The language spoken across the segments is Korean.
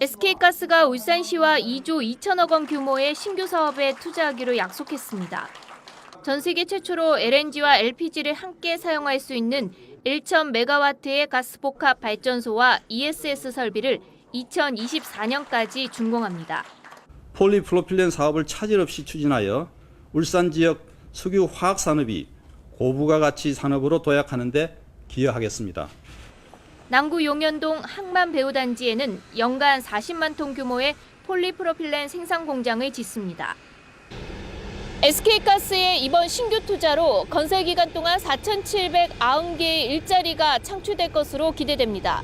SK가스가 울산시와 2조 2천억 원 규모의 신규 사업에 투자하기로 약속했습니다. 전 세계 최초로 LNG와 LPG를 함께 사용할 수 있는 1,000메가와트의 가스복합 발전소와 ESS 설비를 2024년까지 준공합니다. 폴리프로필렌 사업을 차질 없이 추진하여 울산 지역 석유 화학 산업이 고부가 가치 산업으로 도약하는 데 기여하겠습니다. 남구 용현동 항만 배우단지에는 연간 40만 톤 규모의 폴리프로필렌 생산 공장을 짓습니다. SK가스의 이번 신규 투자로 건설 기간 동안 4,790개의 일자리가 창출될 것으로 기대됩니다.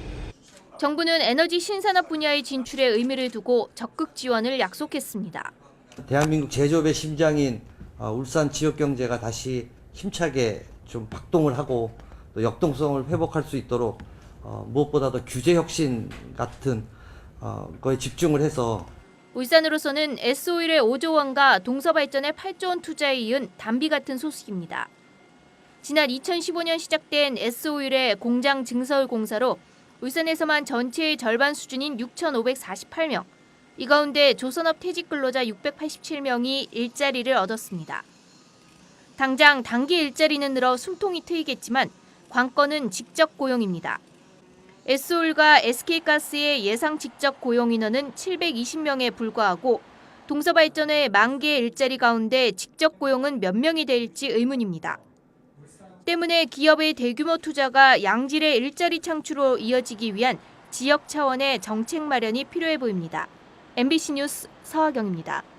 정부는 에너지 신산업 분야의 진출에 의미를 두고 적극 지원을 약속했습니다. 대한민국 제조업의 심장인 어, 울산 지역 경제가 다시 힘차게 좀 박동을 하고 또 역동성을 회복할 수 있도록 어, 무엇보다도 규제 혁신 같은 어, 거에 집중을 해서 울산으로서는 S오일의 5조 원과 동서발전의 8조 원 투자에 이은 담비 같은 소식입니다. 지난 2015년 시작된 S오일의 공장 증설 공사로 울산에서만 전체의 절반 수준인 6,548명, 이 가운데 조선업 퇴직 근로자 687명이 일자리를 얻었습니다. 당장 단기 일자리는 늘어 숨통이 트이겠지만 관건은 직접 고용입니다. S올과 SK가스의 예상 직접 고용 인원은 720명에 불과하고 동서발전의 만 개의 일자리 가운데 직접 고용은 몇 명이 될지 의문입니다. 때문에 기업의 대규모 투자가 양질의 일자리 창출로 이어지기 위한 지역 차원의 정책 마련이 필요해 보입니다. MBC 뉴스 서하경입니다.